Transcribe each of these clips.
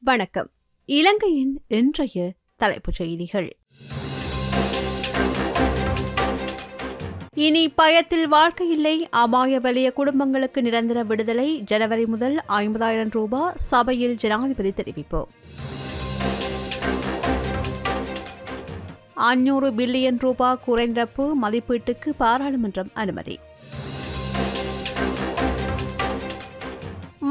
வணக்கம். இலங்கையின் இன்றைய தலைப்புச் செய்திகள். இனி பயத்தில் வாழ்க்கையில்லை அபாய வலிய குடும்பங்களுக்கு நிரந்தர விடுதலை ஜனவரி முதல் ஐம்பதாயிரம் ரூபாய் சபையில் ஜனாதிபதி தெரிவிப்பு. அஞ்சூறு பில்லியன் ரூபாய் குறைந்தப்பு மதிப்பீட்டுக்கு பாராளுமன்றம் அனுமதி.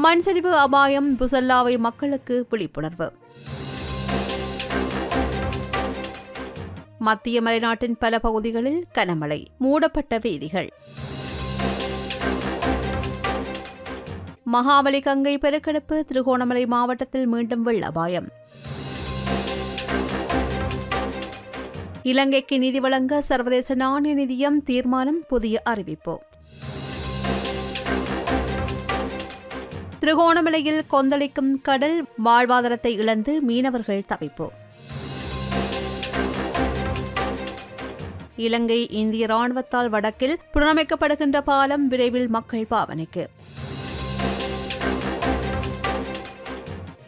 மண்சரிவு அபாயம் புசல்லாவை மக்களுக்கு விழிப்புணர்வு. மத்திய மலைநாட்டின் பல பகுதிகளில் கனமழை மூடப்பட்ட வீதிகள். மகாபலி கங்கை பெருக்கெடுப்பு திருகோணமலை மாவட்டத்தில் மீண்டும் வெள்ள அபாயம். இலங்கைக்கு நிதி வழங்க சர்வதேச நாணய நிதியம் தீர்மானம் புதிய அறிவிப்பு. திருகோணமலையில் கொந்தளிக்கும் கடல் வாழ்வாதாரத்தை இழந்து மீனவர்கள் தவிப்பு. இலங்கை இந்திய ராணுவத்தால் வடக்கில் புனரமைக்கப்படுகின்ற பாலம் விரைவில் மக்கள் பாவனைக்கு.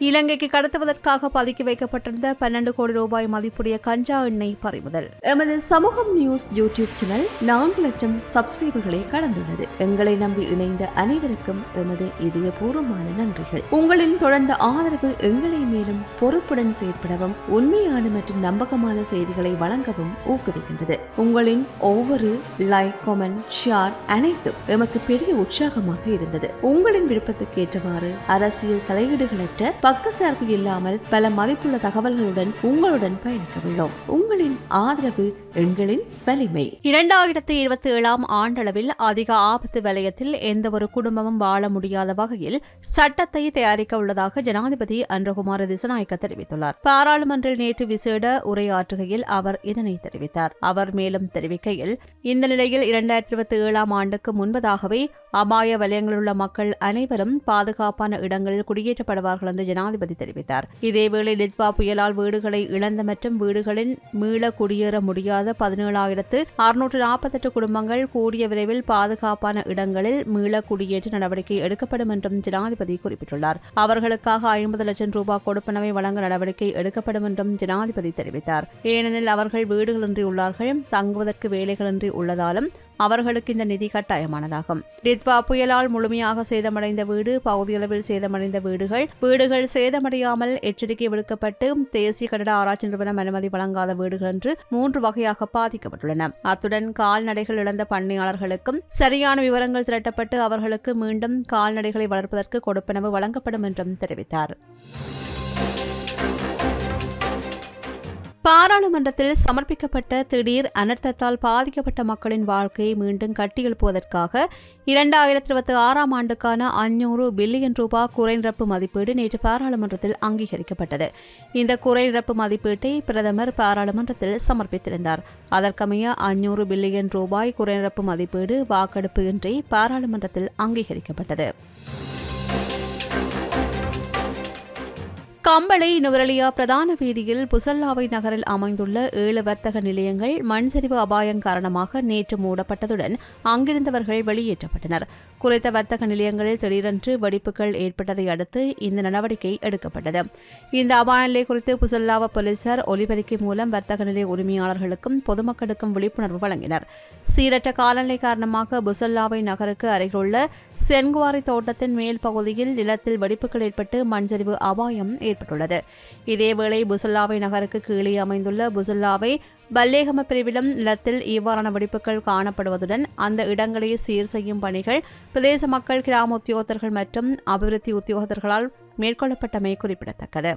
இலங்கைக்கு கடத்துவதற்காக பதுக்கி வைக்கப்பட்டிருந்த பன்னெண்டு கோடி ரூபாய் மதிப்புடைய கஞ்சா எண்ணெய் பறிமுதல். எமது சமூகம் நியூஸ் யூடியூப் சேனல் நான்கு லட்சம் சப்ஸ்கிரைபர்களை கடந்துள்ளது. எங்களை நம்பி இணைந்த அனைவருக்கும் எமது இதயபூர்வமான நன்றிகள். உங்களின் தொடர்ந்த ஆதரவு எங்களை மேலும் பொறுப்புடன் செயற்படவும் உண்மையான மற்றும் நம்பகமான செய்திகளை வழங்கவும் ஊக்குவிக்கின்றது. உங்களின் ஒவ்வொரு லைக் கமெண்ட் ஷேர் அனைத்தும் எமக்கு பெரிய உற்சாகமாக இருந்தது. உங்களின் விருப்பத்துக்கு ஏற்றவாறு அரசியல் தலையீடுகளற்ற பக்கசார்பு இல்லாமல் பல மதிப்புள்ள தகவல்களுடன் உங்களுடன் பயணிக்கவுள்ளோம் உங்களின் ஆதரவு எங்களின் வலிமை. இரண்டாயிரத்தி இருபத்தி ஏழாம் ஆண்டளவில் அதிக ஆபத்து வலயத்தில் எந்த ஒரு குடும்பமும் வாழ முடியாத வகையில் சட்டத்தை தயாரிக்க உள்ளதாக ஜனாதிபதி அன்றகுமார திசநாயக்க தெரிவித்துள்ளார். பாராளுமன்றில் நேற்று விசேட உரையாற்றுகையில் அவர் இதனை தெரிவித்தார். அவர் மேலும் தெரிவிக்கையில் இந்த நிலையில் இரண்டாயிரத்தி இருபத்தி ஏழாம் ஆண்டுக்கு முன்பதாகவே அபாய வலயங்களில் உள்ள மக்கள் அனைவரும் பாதுகாப்பான இடங்களில் குடியேற்றப்படுவார்கள் என்று ஜனாதிபதி தெரிவித்தார். இதேவேளை டிட்வா புயலால் வீடுகளை இழந்த மற்றும் வீடுகளின் மீள குடியேற முடியாத பதினேழாயிரத்து அறுநூற்று நாற்பத்தெட்டு குடும்பங்கள் கூடிய விரைவில் பாதுகாப்பான இடங்களில் மீள குடியேற்ற நடவடிக்கை எடுக்கப்படும் என்றும் ஜனாதிபதி குறிப்பிட்டுள்ளார். அவர்களுக்காக ஐம்பது லட்சம் ரூபாய் கொடுப்பனவை வழங்க நடவடிக்கை எடுக்கப்படும் என்றும் ஜனாதிபதி தெரிவித்தார். ஏனெனில் அவர்கள் வீடுகளின்றி உள்ளார்கள் தங்குவதற்கு வேலைகளின்றி உள்ளதாலும் அவர்களுக்கு இந்த நிதி கட்டாயமானதாகும். ரித்வா புயலால் முழுமையாக சேதமடைந்த வீடு பகுதியளவில் சேதமடைந்த வீடுகள் வீடுகள் சேதமடையாமல் எச்சரிக்கை விடுக்கப்பட்டு தேசிய கட்டட ஆராய்ச்சி நிறுவனம் அனுமதி வழங்காத வீடுகள் என்று மூன்று வகையாக பாதிக்கப்பட்டுள்ளன. அத்துடன் கால்நடைகள் இழந்த பண்ணையாளர்களுக்கும் சரியான விவரங்கள் திரட்டப்பட்டு அவர்களுக்கு மீண்டும் கால்நடைகளை வளர்ப்பதற்கு கொடுப்பனவு வழங்கப்படும் என்றும் தெரிவித்தார். பாராளுமன்றத்தில் சமர்ப்பிக்கப்பட்ட திடீர் அனர்த்தத்தால் பாதிக்கப்பட்ட மக்களின் வாழ்க்கையை மீண்டும் கட்டியெழுப்புவதற்காக இரண்டாயிரத்தி இருபத்தி ஆறாம் ஆண்டுக்கான அஞ்சூறு பில்லியன் ரூபாய் குறைநிரப்பு மதிப்பீடு நேற்று பாராளுமன்றத்தில் அங்கீகரிக்கப்பட்டது. இந்த குறைநிரப்பு மதிப்பீட்டை பிரதமர் பாராளுமன்றத்தில் சமர்ப்பித்திருந்தார். அதற்கமைய அஞ்சூறு பில்லியன் ரூபாய் குறைநிரப்பு மதிப்பீடு வாக்கெடுப்பு இன்றி பாராளுமன்றத்தில் அங்கீகரிக்கப்பட்டது. கம்பளை நுவரலியா பிரதான வீதியில் புசல்லாவை நகரில் அமைந்துள்ள ஏழு வர்த்தக நிலையங்கள் மண்சரிவு அபாயம் காரணமாக நேற்று மூடப்பட்டதுடன் அங்கிருந்தவர்கள் வெளியேற்றப்பட்டனர். குறித்த வர்த்தக நிலையங்களில் திடீரென்று வெடிப்புகள் ஏற்பட்டதை அடுத்து இந்த நடவடிக்கை எடுக்கப்பட்டது. இந்த அபாய நிலை குறித்து புசல்லாவ போலீசார் ஒலிபெருக்கி மூலம் வர்த்தக நிலைய உரிமையாளர்களுக்கும் பொதுமக்களுக்கும் விழிப்புணர்வு வழங்கினர். சீரற்ற காலநிலை காரணமாக புசல்லாவை நகருக்கு அருகிலுள்ள சென்குவாரி தோட்டத்தின் மேல் பகுதியில் நிலத்தில் வெடிப்புகள் ஏற்பட்டு மண்சரிவு அபாயம் ஏற்பட்டுள்ளது. இதேவேளை புசல்லாவை நகருக்கு கீழே அமைந்துள்ள புசல்லாவை பல்லேகம பிரிவிலும் நிலத்தில் இவ்வாறான வெடிப்புகள் காணப்படுவதுடன் அந்த இடங்களை சீர் செய்யும் பணிகள் பிரதேச மக்கள் கிராம உத்தியோகத்தர்கள் மற்றும் அபிவிருத்தி உத்தியோகத்தர்களால் மேற்கொள்ளப்பட்டமை குறிப்பிடத்தக்கது.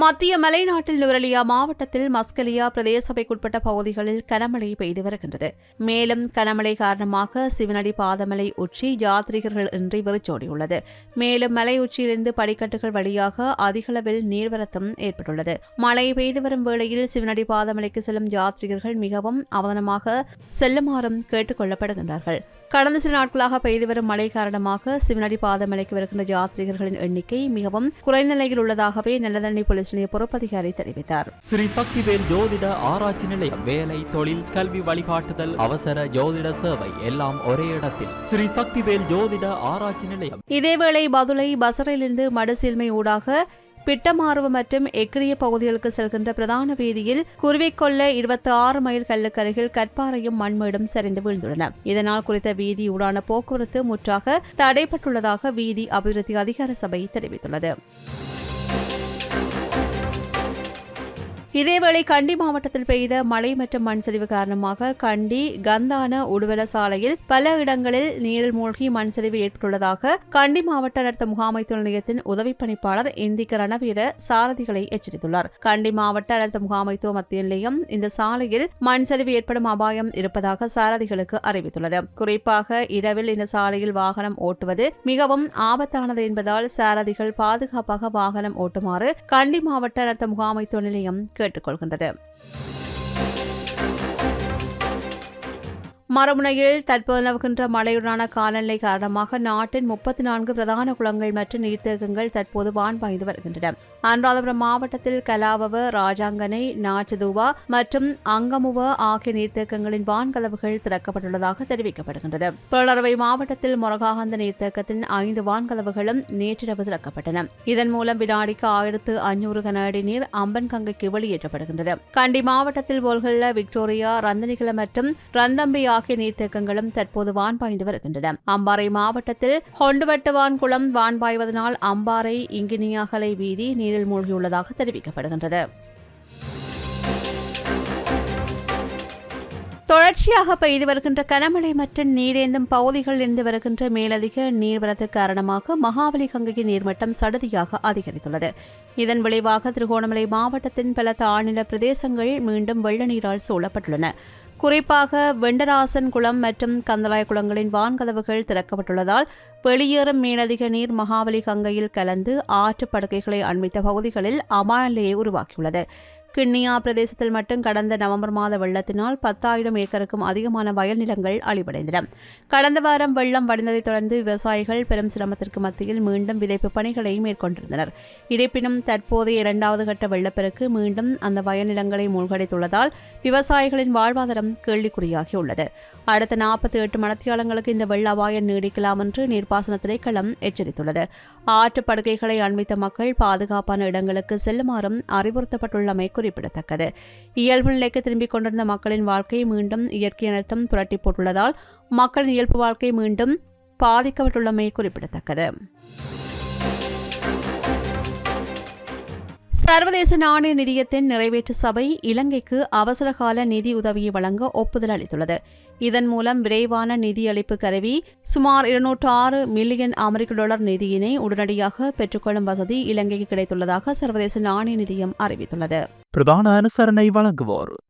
மத்திய மலைநாட்டில் நுரலியா மாவட்டத்தில் மஸ்கலியா பிரதேச சபைக்குட்பட்ட பகுதிகளில் கனமழை பெய்து வருகின்றது. மேலும் கனமழை காரணமாக சிவனடி பாதமலை உச்சி யாத்ரீகர்கள் இன்றி வெறிச்சோடியுள்ளது மேலும் மலை உச்சியிலிருந்து படிக்கட்டுகள் வழியாக அதிகளவில் நீர்வரத்தும் ஏற்பட்டுள்ளது. மழை பெய்து வரும் வேளையில் சிவனடி பாதமலைக்கு செல்லும் யாத்ரிகர்கள் மிகவும் அவதானமாக செல்லுமாறும் கேட்டுக் கொள்ளப்படுகின்றார்கள். கடந்த சில நாட்களாக பெய்து வரும் மழை காரணமாக சிவனடி பாதமலைக்கு வருகின்ற யாத்ரீகர்களின் எண்ணிக்கை மிகவும் குறைந்த நிலையில் உள்ளதாகவே நல்லதண்ணி போலீஸ் நிலைய பொறுப்பதிகாரி தெரிவித்தார். ஸ்ரீ சக்திவேல் ஜோதிட ஆராய்ச்சி நிலையம் வேலை தொழில் கல்வி வழிகாட்டுதல் அவசர ஜோதிட சேவை எல்லாம் ஒரே இடத்தில். ஸ்ரீ சக்திவேல் ஜோதிட ஆராய்ச்சி நிலையம். இதேவேளை பதுளை பசறையிலிருந்து மடுசீல்மை ஊடாக பிட்டமாறுவு மற்றும் எக்கிரிய பகுதிகளுக்கு செல்கின்ற பிரதான வீதியில் குருவிக்கொள்ள இருபத்தி ஆறு மைல் கல்லுக்கருகில் கற்பாறையும் மண்மேடும் சரிந்து வீழ்ந்துள்ளன. இதனால் குறித்த வீதி ஊடான போக்குவரத்து முற்றாக தடைப்பட்டுள்ளதாக வீதி அபிவிருத்தி அதிகார சபை தெரிவித்துள்ளது. இதேவேளை கண்டி மாவட்டத்தில் பெய்த மழை மற்றும் மண் சரிவு காரணமாக கண்டி கந்தான உடுவல சாலையில் பல இடங்களில் நீரில் மூழ்கி மண் சரிவு ஏற்பட்டுள்ளதாக கண்டி மாவட்ட நடத்த முகாமைத்துவ நிலையத்தின் உதவி பணிப்பாளர் இந்திக்க ரணவீர சாரதிகளை எச்சரித்துள்ளார். கண்டி மாவட்ட நடத்த முகாமைத்துவ மத்திய நிலையம் இந்த சாலையில் மண் சரிவு ஏற்படும் அபாயம் இருப்பதாக சாரதிகளுக்கு அறிவித்துள்ளது. குறிப்பாக இரவில் இந்த சாலையில் வாகனம் ஓட்டுவது மிகவும் ஆபத்தானது என்பதால் சாரதிகள் பாதுகாப்பாக வாகனம் ஓட்டுமாறு கண்டி மாவட்ட நடத்த முகாமைத்துவ நிலையம் கேட்டுக்கொள்கின்றது. மறுமுனையில் தற்போது நிலவுகின்ற மழையுடனான காலநிலை காரணமாக நாட்டின் முப்பத்தி நான்கு பிரதான குளங்கள் மற்றும் நீர்த்தேக்கங்கள் தற்போது வான் பாய்ந்து வருகின்றன. அனுராதபுரம் மாவட்டத்தில் கலாவவ ராஜாங்கனை நாச்சதுவா மற்றும் அங்கமுவ ஆகிய நீர்த்தேக்கங்களின் வான்கதவுகள் திறக்கப்பட்டுள்ளதாக தெரிவிக்கப்படுகின்றது. புலனறுவை மாவட்டத்தில் மொரகாகந்த நீர்த்தேக்கத்தின் ஐந்து வான்கதவுகளும் நேற்றிரவு திறக்கப்பட்டன. இதன் மூலம் வினாடிக்கு ஆயிரத்து ஐநூறு கன அடி நீர் அம்பன் கங்கைக்கு வெளியேற்றப்படுகின்றது. கண்டி மாவட்டத்தில் போல்கல்ல விக்டோரியா ரந்தனிகள மற்றும் ரந்தம்பி ஆகிய நீர்த்தேக்கங்களும் தற்போது வான்பாய்ந்து வருகின்றன. அம்பாறை மாவட்டத்தில் ஹொண்டுவட்டவான் குளம் வான் அம்பாறை இங்கினியாகலை வீதி நீரில் மூழ்கியுள்ளதாக தெரிவிக்கப்படுகின்றது. தொடர்ச்சியாக பெய்து வருகின்ற கனமழை மற்றும் நீரேந்தும் பகுதிகளில் இருந்து வருகின்ற மேலதிக நீர்வரத்து காரணமாக மகாபலி கங்கையின் நீர்மட்டம் சடுதியாக அதிகரித்துள்ளது. இதன் விளைவாக திருகோணமலை மாவட்டத்தின் பல தாழ்நில பிரதேசங்கள் மீண்டும் வெள்ள நீரால் சூழப்பட்டுள்ளன. குறிப்பாக வெண்டராசன் குளம் மற்றும் கந்தலாய் குளங்களின் வான்கதவுகள் திறக்கப்பட்டுள்ளதால் வெளியேறும் மேலதிக நீர் மகாபலி கங்கையில் கலந்து ஆற்று படுக்கைகளை அண்மித்த பகுதிகளில் அபாய நிலையை உருவாக்கியுள்ளது. கிண்ணியா பிரதேசத்தில் மட்டும் கடந்த நவம்பர் மாத வெள்ளத்தினால் பத்தாயிரம் ஏக்கருக்கும் அதிகமான வயல் நிலங்கள் அழிவடைந்தன. கடந்த வாரம் வெள்ளம் வடிந்ததைத் தொடர்ந்து விவசாயிகள் பெரும் சிரமத்திற்கு மத்தியில் மீண்டும் விதைப்பு பணிகளை மேற்கொண்டிருந்தனர். இருப்பினும் தற்போதைய இரண்டாவது கட்ட வெள்ளப்பெருக்கு மீண்டும் அந்த வயல் நிலங்களை மூழ்கடைத்துள்ளதால் விவசாயிகளின் வாழ்வாதாரம் கேள்விக்குறியாகியுள்ளது. அடுத்த நாற்பத்தி எட்டு மணத்தியாளங்களுக்கு இந்த வெள்ள அபாயம் நீடிக்கலாம் என்று நீர்ப்பாசன திணைக்களம் எச்சரித்துள்ளது. ஆற்று படுகைகளை அண்மித்த மக்கள் பாதுகாப்பான இடங்களுக்கு செல்லுமாறும் அறிவுறுத்தப்பட்டுள்ளமை குறிப்பிடத்தக்கது. இயல்பு நிலைக்கு திரும்பிக் கொண்டிருந்த மக்களின் வாழ்க்கை மீண்டும் இயற்கை அனர்த்தம் புரட்டி போட்டுள்ளதால் மக்களின் இயல்பு வாழ்க்கை மீண்டும் பாதிக்கப்பட்டுள்ளமை குறிப்பிடத்தக்கது. சர்வதேச நாணய நிதியத்தின் நிறைவேற்று சபை இலங்கைக்கு அவசரகால நிதி உதவியை வழங்க ஒப்புதல் அளித்துள்ளது. இதன் மூலம் விரைவான நிதியளிப்பு கருவி சுமார் இருநூற்று ஆறு மில்லியன் அமெரிக்க டாலர் நிதியினை உடனடியாக பெற்றுக்கொள்ளும் வசதி இலங்கைக்கு கிடைத்துள்ளதாக சர்வதேச நாணய நிதியம் அறிவித்துள்ளது. பிரதான அனுசரணை வழங்குவோர்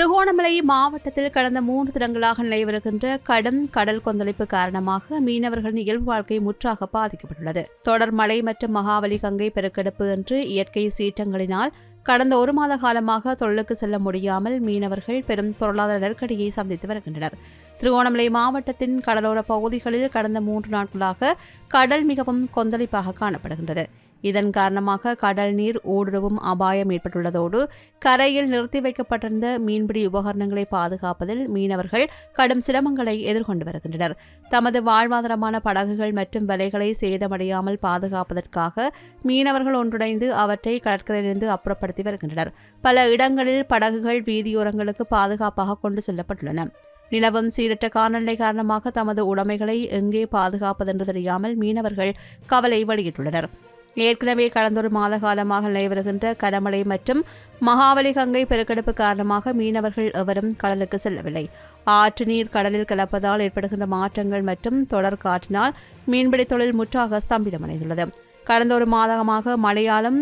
திருகோணமலை மாவட்டத்தில் கடந்த மூன்று தினங்களாக நிலை வருகின்ற கடும் கடல் கொந்தளிப்பு காரணமாக மீனவர்களின் இயல்பு வாழ்க்கை முற்றாக பாதிக்கப்பட்டுள்ளது. தொடர் மழை மற்றும் மகாவலி கங்கை பெருக்கெடுப்பு என்று இயற்கை சீற்றங்களினால் கடந்த ஒரு மாத காலமாக தொழிலுக்கு செல்ல முடியாமல் மீனவர்கள் பெரும் பொருளாதார நெருக்கடியை சந்தித்து வருகின்றனர். திருகோணமலை மாவட்டத்தின் கடலோர பகுதிகளில் கடந்த மூன்று நாட்களாக கடல் மிகவும் கொந்தளிப்பாக காணப்படுகின்றது. இதன் காரணமாக கடல் நீர் ஊடுருவும் அபாயம் ஏற்பட்டுள்ளதோடு கரையில் நிறுத்தி வைக்கப்பட்டிருந்த மீன்பிடி உபகரணங்களை பாதுகாப்பதில் மீனவர்கள் கடும் சிரமங்களை எதிர்கொண்டு வருகின்றனர். தமது வாழ்வாதாரமான படகுகள் மற்றும் வலைகளை சேதமடையாமல் பாதுகாப்பதற்காக மீனவர்கள் ஒன்றிணைந்து அவற்றை கடற்கரையிலிருந்து அப்புறப்படுத்தி வருகின்றனர். பல இடங்களில் படகுகள் வீதியோரங்களுக்கு பாதுகாப்பாக கொண்டு செல்லப்பட்டுள்ளன. நிலவும் சீரற்ற காலநிலை காரணமாக தமது உடைமைகளை எங்கே பாதுகாப்பதென்று தெரியாமல் மீனவர்கள் கவலை வெளியிட்டுள்ளனர். ஏற்கனவே கடந்த ஒரு மாத காலமாக நிலை வருகின்ற கனமழை மற்றும் மகாவலி கங்கை பெருக்கெடுப்பு காரணமாக மீனவர்கள் எவரும் கடலுக்கு செல்லவில்லை. ஆற்று நீர் கடலில் கலப்பதால் ஏற்படுகின்ற மாற்றங்கள் மற்றும் தொடர் காற்றினால் மீன்பிடி தொழில் முற்றாக ஸ்தம்பிதமடைந்துள்ளது கடந்த ஒரு மாதமாக மழையாலும்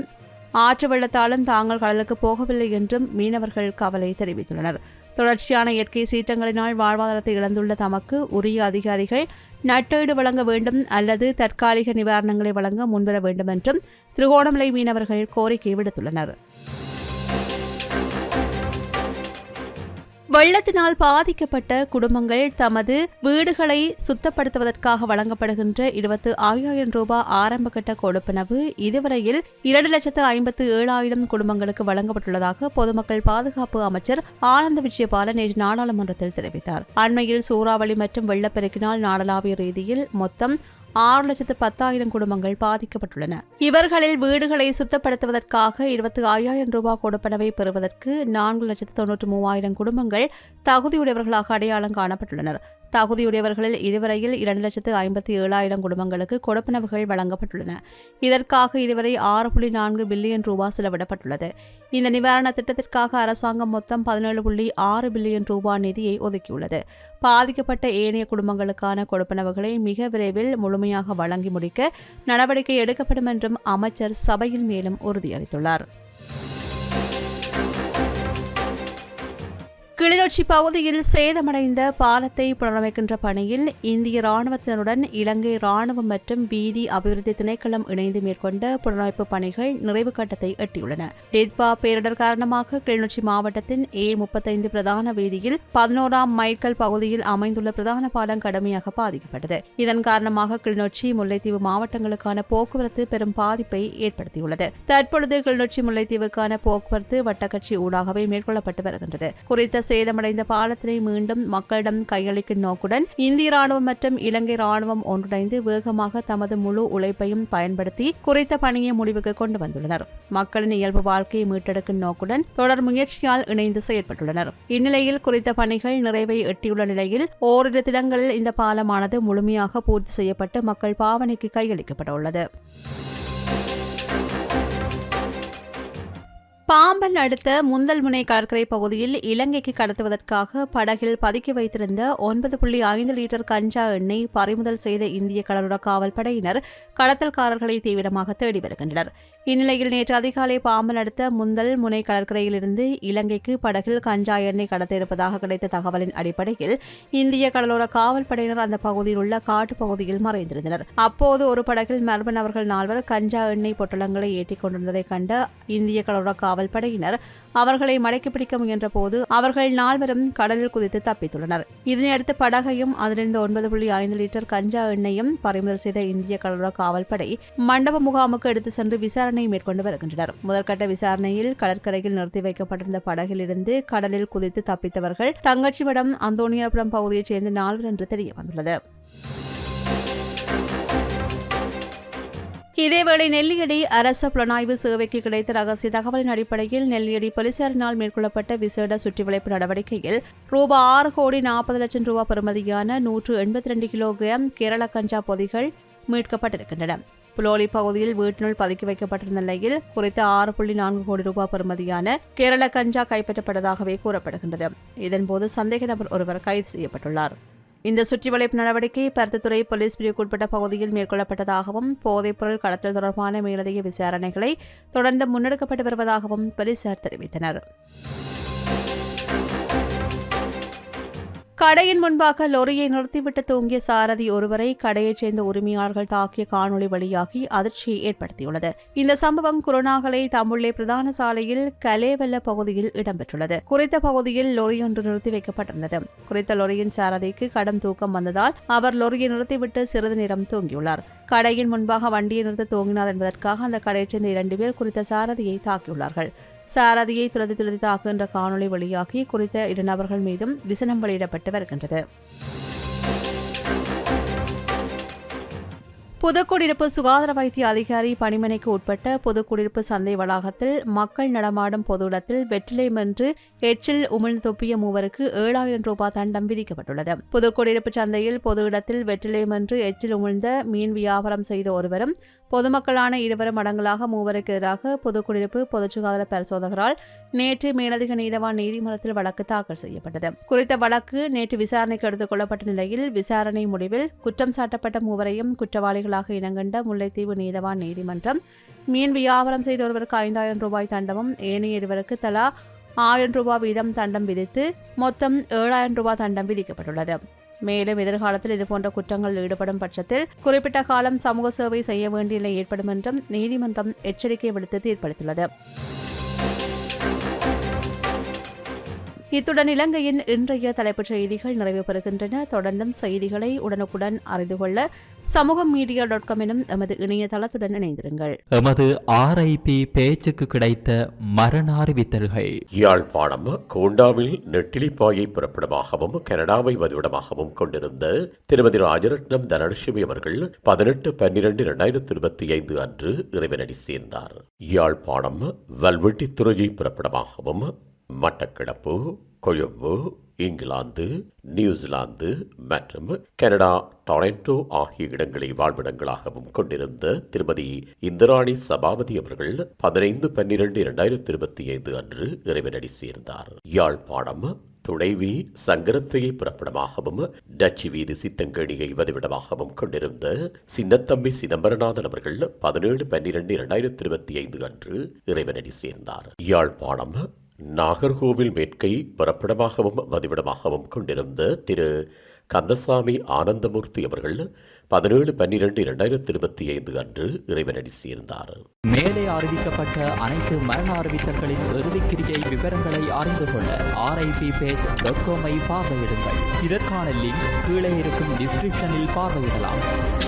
ஆற்று வெள்ளத்தாலும் தாங்கள் கடலுக்கு போகவில்லை என்றும் மீனவர்கள் கவலை தெரிவித்துள்ளனர். தொடர்ச்சியான இயற்கை சீற்றங்களினால் வாழ்வாதாரத்தை இழந்துள்ள தமக்கு உரிய அதிகாரிகள் நட்டீடு வழங்க வேண்டும் அல்லது தற்காலிக நிவாரணங்களை வழங்க முன்வர வேண்டும் என்றும் திருகோணமலை மீனவர்கள் கோரிக்கை விடுத்துள்ளனர். வெள்ளத்தினால் பாதிக்கப்பட்ட குடும்பங்கள் தமது வீடுகளை சுத்தப்படுத்துவதற்காக வழங்கப்படுகின்ற இருபத்து ஐயாயிரம் ரூபாய் ஆரம்பகட்ட கொடுப்பனவு இதுவரையில் இரண்டு லட்சத்து ஐம்பத்து ஏழாயிரம் குடும்பங்களுக்கு வழங்கப்பட்டுள்ளதாக பொதுமக்கள் பாதுகாப்பு அமைச்சர் ஆனந்த விஜயபால நேற்று நாடாளுமன்றத்தில் தெரிவித்தார். அண்மையில் சூறாவளி மற்றும் வெள்ளப்பெருக்கினால் நாடளாவிய ரீதியில் மொத்தம் ஆறு லட்சத்து பத்தாயிரம் குடும்பங்கள் பாதிக்கப்பட்டுள்ளன. இவர்களில் வீடுகளை சுத்தப்படுத்துவதற்காக இருபத்தி ஐயாயிரம் ரூபாய் கொடுப்பனவை பெறுவதற்கு நான்கு லட்சத்து தொன்னூற்று மூவாயிரம் குடும்பங்கள் தகுதியுடையவர்களாக அடையாளம் காணப்பட்டுள்ளனர். தகுதியுடையவர்களில் இதுவரையில் இரண்டு லட்சத்து ஐம்பத்தி ஏழாயிரம் குடும்பங்களுக்கு கொடுப்பனவுகள் வழங்கப்பட்டுள்ளன. இதற்காக இதுவரை ஆறு புள்ளி நான்கு பில்லியன் ரூபாய் செலவிடப்பட்டுள்ளது. இந்த நிவாரண திட்டத்திற்காக அரசாங்கம் மொத்தம் பதினேழு புள்ளி ஆறு பில்லியன் ரூபாய் நிதியை ஒதுக்கியுள்ளது. பாதிக்கப்பட்ட ஏனைய குடும்பங்களுக்கான கொடுப்பனவுகளை மிக விரைவில் முழுமையாக வழங்கி முடிக்க நடவடிக்கை எடுக்கப்படும் என்றும் அமைச்சர் சபையில் மேலும் உறுதியளித்துள்ளார். கிளிநொச்சி பகுதியில் சேதமடைந்த பாலத்தை புனரமைக்கின்ற பணியில் இந்திய ராணுவத்தினருடன் இலங்கை ராணுவம் மற்றும் வீதி அபிவிருத்தி திணைக்களம் இணைந்து மேற்கொண்ட புனரமைப்பு பணிகள் நிறைவு கட்டத்தை எட்டியுள்ளன. டித்பா பேரிடர் காரணமாக கிளிநொச்சி மாவட்டத்தின் ஏ முப்பத்தைந்து பிரதான வீதியில் பதினோராம் மைல்கல் பகுதியில் அமைந்துள்ள பிரதான பாலம் கடுமையாக பாதிக்கப்பட்டது. இதன் காரணமாக கிளிநொச்சி முல்லைத்தீவு மாவட்டங்களுக்கான போக்குவரத்து பெரும் பாதிப்பை ஏற்படுத்தியுள்ளது. தற்பொழுது கிளிநொச்சி முல்லைத்தீவுக்கான போக்குவரத்து வட்டக்கட்சி ஊடாகவே மேற்கொள்ளப்பட்டு வருகின்றது. குறித்த சேதமடைந்த பாலத்தினை மீண்டும் மக்களிடம் கையளிக்கும் நோக்குடன் இந்திய ராணுவம் மற்றும் இலங்கை ராணுவம் ஒன்றிணைந்து வேகமாக தமது முழு உழைப்பையும் பயன்படுத்தி குறித்த பணியை முடிவுக்கு கொண்டு வந்துள்ளனர். மக்களின் இயல்பு வாழ்க்கையை மீட்டெடுக்கும் நோக்குடன் தொடர் முயற்சியால் இணைந்து செயற்பட்டுள்ளனர். இந்நிலையில் குறித்த பணிகள் நிறைவை எட்டியுள்ள நிலையில் ஓரிரு தினங்களில் இந்த பாலமானது முழுமையாக பூர்த்தி செய்யப்பட்டு மக்கள் பாவனைக்கு கையளிக்கப்பட உள்ளது பாம்பன் அடுத்த முந்தல்முனை கடற்கரை பகுதியில் இலங்கைக்கு கடத்துவதற்காக படகில் பதுக்கி வைத்திருந்த ஒன்பது புள்ளி ஐந்து லிட்டர் கஞ்சா எண்ணெய் பறிமுதல் செய்த இந்திய கடலோர காவல் படையினர் கடத்தல்காரர்களை தீவிரமாக தேடி வருகின்றனர். இந்நிலையில் நேற்று அதிகாலை பாம்பன் அடுத்த முந்தல் முனை கடற்கரையிலிருந்து இலங்கைக்கு படகில் கஞ்சா எண்ணெய் கடத்த இருப்பதாக கிடைத்த தகவலின் அடிப்படையில் இந்திய கடலோர காவல் படையினர் அந்த பகுதியில் உள்ள காட்டுப் பகுதியில் மறைந்திருந்தனர். அப்போது ஒரு படகில் மர்மன் அவர்கள் நால்வர் கஞ்சா எண்ணெய் பொட்டலங்களை ஏற்றிக் கொண்டிருந்ததைக் கண்ட இந்திய கடலோர காவல் படையினர் அவர்களை மடக்கி பிடிக்க முயன்றபோது அவர்கள் நால்வரும் கடலில் குதித்து தப்பித்துள்ளனர். இதனையடுத்து படகையும் அதிலிருந்து ஒன்பது புள்ளி ஐந்து லிட்டர் கஞ்சா எண்ணெயும் பறிமுதல் செய்த இந்திய கடலோர காவல்படை மண்டப முகாமுக்கு எடுத்து சென்று விசாரணை மேற்கொண்டு வருகின்றனர். முதற்கட்ட விசாரணையில் கடற்கரையில் நிறுத்தி வைக்கப்பட்டிருந்த படகிலிருந்து கடலில் குதித்து தப்பித்தவர்கள் தங்கச்சிவடம் அந்தோனியாபுரம் பகுதியைச் சேர்ந்த நால்வர் என்று தெரிய வந்துள்ளது இதேவேளை நெல்லியடி அரச புலனாய்வு சேவைக்கு கிடைத்த ரகசிய தகவலின் அடிப்படையில் நெல்லியடி போலீசாரினால் மேற்கொள்ளப்பட்ட விசேட சுற்றிவளைப்பு நடவடிக்கையில் ரூபாய் ஆறு கோடி நாற்பது லட்சம் ரூபாய் பெறுமதியான நூற்று எண்பத்தி ரெண்டு கிலோகிராம் கேரள கஞ்சா பொதிகள் மீட்கப்பட்டிருக்கின்றன. புலோலி பகுதியில் வீட்டினுள் பதுக்கி வைக்கப்பட்டிருந்த நிலையில் குறித்த ஆறு புள்ளி நான்கு கோடி ரூபாய் பெறுமதியான கேரள கஞ்சா கைப்பற்றப்பட்டதாகவே கூறப்படுகின்றது. இதன்போது சந்தேக நபர் ஒருவர் கைது செய்யப்பட்டுள்ளார். இந்த சுற்றிவளைப்பு நடவடிக்கை பருத்தித்துறை போலீஸ் பிரிவுக்குட்பட்ட பகுதியில் மேற்கொள்ளப்பட்டதாகவும் போதைப்பொருள் கடத்தல் தொடர்பான மேலதிக விசாரணைகளை தொடர்ந்து முன்னெடுக்கப்பட்டு வருவதாகவும் போலீசார் தெரிவித்தனர். கடையின் முன்பாக லொரியை நிறுத்திவிட்டு தூங்கிய சாரதி ஒருவரை கடையைச் சேர்ந்த உரிமையாளர்கள் தாக்கிய காணொளி வழியாகி அதிர்ச்சியை ஏற்படுத்தியுள்ளது. இந்த சம்பவம் குருநாகலை தமுள்ளே பிரதான சாலையில் கலேவல்ல பகுதியில் இடம்பெற்றுள்ளது. குறித்த பகுதியில் லொரி ஒன்று நிறுத்தி வைக்கப்பட்டிருந்தது. குறித்த லொரியின் சாரதிக்கு கடும் தூக்கம் வந்ததால் அவர் லொரியை நிறுத்திவிட்டு சிறிது நேரம் தூங்கியுள்ளார். கடையின் முன்பாக வண்டியை நிறுத்த தூங்கினார் என்பதற்காக அந்த கடையைச் சேர்ந்த இரண்டு பேர் குறித்த சாரதியை தாக்கியுள்ளார்கள். சாரதியை துரதி துரதி தாக்குகின்ற காணொளி வெளியாகி குறித்த இரு நபர்கள் மீதும் விசனம் வெளியிடப்பட்டு வருகின்றது. புதுக்குடியிருப்பு சுகாதார வைத்திய அதிகாரி பணிமனைக்கு உட்பட்ட பொதுக்குடியிருப்பு சந்தை வளாகத்தில் மக்கள் நடமாடும் பொது இடத்தில் வெற்றிலை மென்று எச்சில் உமிழ்ந்து தொப்பிய மூவருக்கு ஏழாயிரம் ரூபாய் தண்டம் விதிக்கப்பட்டுள்ளது. புதுக்குடியிருப்பு சந்தையில் பொது இடத்தில் வெற்றிலை மென்று எச்சில் உமிழ்ந்த மீன் வியாபாரம் செய்த ஒருவரும் பொதுமக்களான இருவரும் அடங்கலாக மூவருக்கு எதிராக பொதுக்குடியிருப்பு பொதுச்சுகாதார பரிசோதகரால் நேற்று மேலதிக நீதவான் நீதிமன்றத்தில் வழக்கு தாக்கல் செய்யப்பட்டது. குறித்த வழக்கு நேற்று விசாரணைக்கு எடுத்துக் கொள்ளப்பட்ட நிலையில் விசாரணை முடிவில் குற்றம் சாட்டப்பட்ட மூவரையும் குற்றவாளிகளாக இனங்கண்ட முல்லைத்தீவு நீதவான் நீதிமன்றம் மீன் வியாபாரம் செய்த ஒருவருக்கு ஐந்தாயிரம் ரூபாய் தண்டமும் ஏனைய இருவருக்கு தலா ஆயிரம் ரூபாய் வீதம் தண்டம் விதித்து மொத்தம் ஏழாயிரம் ரூபாய் தண்டம் விதிக்கப்பட்டுள்ளது. மேலும் எதிர்காலத்தில் இதுபோன்ற குற்றங்களில் ஈடுபடும் பட்சத்தில் குறிப்பிட்ட காலம் சமூக சேவை செய்ய வேண்டிய நிலை ஏற்படும் என்றும் நீதிமன்றம் எச்சரிக்கை விடுத்து தீர்ப்பளித்துள்ளது. இத்துடன் இலங்கையின் இன்றைய தலைப்புச் செய்திகள் நிறைவு பெறுகின்றன. தொடர்ந்தும் செய்திகளை உடனுக்குடன் அறிந்து கொள்ள சமூகம் மீடியா டாட் காம் எனும் எமது இணையதளத்துடன் இணைந்திருங்கள். எமது ஆர்ஐபி பேச்சுக்கு கிடைத்த மரண அறிவித்தல்கள். யாழ்ப்பாணம் கோண்டாவில் நெட்டிலிப்பாயை பிறப்பிடமாகவும் கனடாவை வதிவிடமாகவும் கொண்டிருந்த திருமதி ராஜரட்னம் தனலட்சுமி அவர்கள் பதினெட்டு பன்னிரண்டு இரண்டாயிரத்தி இருபத்தி ஐந்து அன்று இறைவனடி சேர்ந்தார். யாழ்ப்பாணம் வல்வெட்டித்துறையை பிறப்பிடமாகவும் Mattakkalappu Colombo England New Zealand மற்றும் கனடா டொரண்டோ ஆகிய இடங்களை வாழ்விடங்களாகவும் கொண்டிருந்த திருமதி இந்திராணி சபாபதி அவர்கள் பதினைந்து பன்னிரண்டு இரண்டாயிரத்தி இருபத்தி ஐந்து அன்று இறைவனடி சேர்ந்தார். யாழ்ப்பாணம் துணைவி சங்கரத்தையை புறப்படமாகவும் டச்சு வீதி சித்தங்கேணியை வதிவிடமாகவும் கொண்டிருந்த சின்னத்தம்பி சிதம்பரநாதன் அவர்கள் பதினேழு பன்னிரண்டு இரண்டாயிரத்தி இருபத்தி ஐந்து அன்று இறைவனடி சேர்ந்தார். யாழ்ப்பாணம் நாகர்கோவில் மேற்கை பிறப்பிடமாகவும் வதிவிடமாகவும் கொண்டிருந்த திரு. கந்தசாமி ஆனந்தமூர்த்தி அவர்கள் பதினேழு பன்னிரண்டு இரண்டாயிரத்தி இருபத்தி ஐந்து அன்று இறைவனடி சேர்ந்தார். மேலே அறிவிக்கப்பட்ட அனைத்து மரண அறிவித்தல்களின் இறுதிக்கிரியை விவரங்களை அறிந்து கொள்ள ஆர்ஐபி பேஜ் டாட் காமை பார்வையிடுங்கள். இதற்கான லிங்க் கீழே இருக்கும் டிஸ்கிரிப்ஷனில் பார்வையிடலாம்.